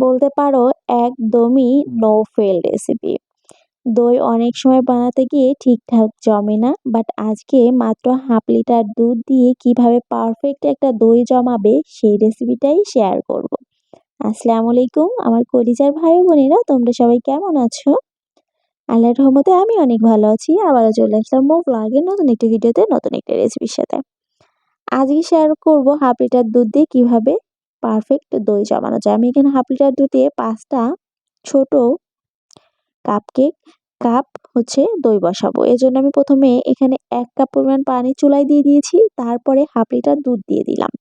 বলতে পারো, একদমই নো ফেল রেসিপি দই অনেক সময় বানাতে গিয়ে ঠিকঠাক জমে না বাট আজকে মাত্র হাফ লিটার দুধ দিয়ে কীভাবে পারফেক্ট একটা দই জমাবে, সেই রেসিপিটাই শেয়ার করব। আসসালামু আলাইকুম, আমার কলিজার ভাই বোনেরা, তোমরা সবাই কেমন আছো? আল্লাহর রহমতে আমি অনেক ভালো আছি, আবারও চলে আসলাম মো ব্লগের নতুন একটি ভিডিওতে নতুন একটা রেসিপির সাথে। আজকে শেয়ার করব হাফ লিটার দুধ দিয়ে কীভাবে পারফেক্ট দই জমানো যায়। আমি এখানে হাফ লিটার দুধে পাঁচটা ছোট কাপকেক কাপ হচ্ছে দই বসাবো। এই জন্য আমি প্রথমে এখানে এক কাপ পরিমাণ পানি চুলায় দিয়ে দিয়েছি, তারপরে হাফ লিটার দুধ দিয়ে দিলাম।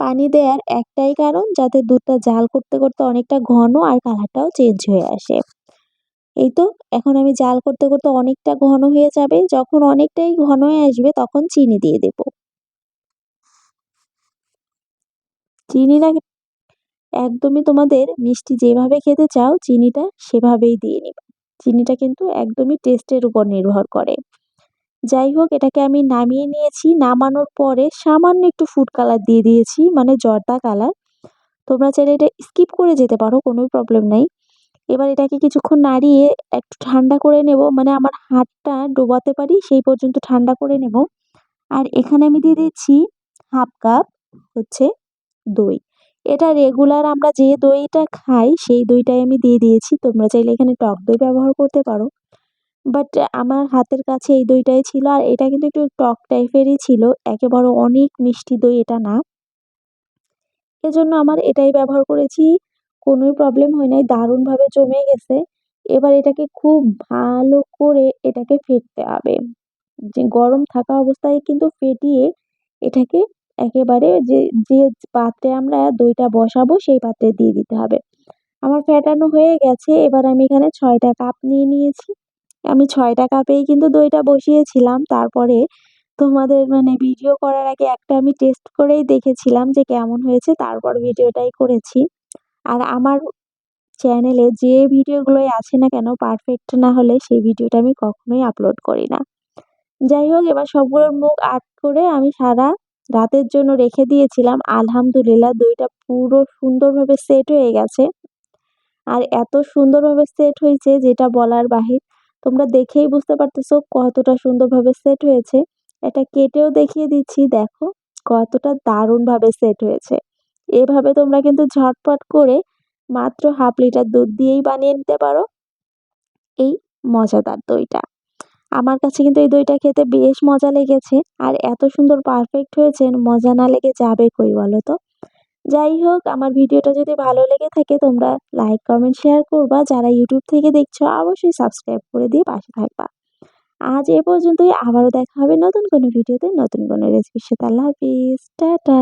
পানি দেওয়ার একটাই কারণ, যাতে দুধটা জাল করতে করতে অনেকটা ঘন আর কালারটাও চেঞ্জ হয়ে আসে। এই তো, এখন আমি জাল করতে করতে অনেকটা ঘন হয়ে যাবে। যখন অনেকটাই ঘন হয়ে আসবে, তখন চিনি দিয়ে দেব। চিনিটা একদমই তোমাদের মিষ্টি যেভাবে খেতে চাও, চিনিটা সেভাবেই দিয়ে নেবে। চিনিটা কিন্তু একদমই টেস্টের উপর নির্ভর করে। যাই হোক, এটাকে আমি নামিয়ে নিয়েছি। নামানোর পরে সামান্য একটু ফুড কালার দিয়ে দিয়েছি মানে জর্দা কালার তোমরা চাইলে এটা স্কিপ করে যেতে পারো, কোনো প্রবলেম নেই। এবার এটাকে কিছুক্ষণ নাড়িয়ে একটু ঠান্ডা করে নেব। মানে আমার হাতটা ডোবাতে পারি, সেই পর্যন্ত ঠান্ডা করে নেব। আর এখানে আমি দিয়ে দিচ্ছি হাফ কাপ হচ্ছে দই। এটা রেগুলার আমরা যে দইটা খাই, সেই দইটাই আমি দিয়ে দিয়েছি। তোমরা চাইলে এখানে টক দই ব্যবহার করতে পারো। বাট আমার হাতের কাছে এই দইটাই ছিল আর এটা কিন্তু একটু টক টাইপেরই ছিল। একেবারে অনেক মিষ্টি দই এটা না। এজন্য আমার এটাই ব্যবহার করেছি। কোনোই প্রবলেম হয় নাই। দারুণভাবে জমে গেছে। এবার এটাকে খুব ভালো করে এটাকে ফেটতে হবে। যে গরম থাকা অবস্থায় কিন্তু ফেটিয়ে এটাকে একেবারে যে যে পাত্রে আমরা দইটা বসাবো সেই পাত্রে দিয়ে দিতে হবে। আমার ফেটানো হয়ে গেছে, এবার আমি এখানে ছয়টা কাপ নিয়ে নিয়েছি। আমি ছয়টা কাপেই কিন্তু দইটা বসিয়েছিলাম। তারপরে তোমাদের মানে ভিডিও করার আগে একটা আমি টেস্ট করেই দেখেছিলাম যে কেমন হয়েছে, তারপর ভিডিওটাই করেছি। আর আমার চ্যানেলে যে ভিডিওগুলোই আছে না কেন, পারফেক্ট না হলে সেই ভিডিওটা আমি কখনোই আপলোড করি না। যাই হোক, এবার সবগুলোর মুখ আট করে আমি সারা রাতের জন্য রেখে দিয়েছিলাম। আলহামদুলিল্লাহ দইটা পুরো সুন্দরভাবে সেট হয়ে গেছে। আর এত সুন্দরভাবে সেট হয়েছে যেটা বলার বাহির। তোমরা দেখেই বুঝতে পারতেছো কতটা সুন্দরভাবে সেট হয়েছে। এটা কেটেও দেখিয়ে দিচ্ছি, দেখো কতটা দারুণভাবে সেট হয়েছে। এভাবে তোমরা কিন্তু ঝটপট করে মাত্র হাফ লিটার দুধ দিয়েই বানিয়ে নিতে পারো। এই মজাদার দইটা। আমার কাছে কিন্তু এই দইটা খেতে বেশ মজা লেগেছে। আর এত সুন্দর পারফেক্ট হয়েছে, মজা না লেগে যাবে কই বলো তো? যাই হোক, আমার ভিডিওটা যদি ভালো লেগে থাকে, তোমরা লাইক কমেন্ট শেয়ার করবা। যারা ইউটিউব থেকে দেখছ, অবশ্যই সাবস্ক্রাইব করে দিয়ে পাশে থাকবা। আজ এ পর্যন্তই, আবারও দেখা হবে নতুন কোনো ভিডিওতে, নতুন কোনো রেসিপির সাথে। আল্লাহ হাফিজ, টাটা।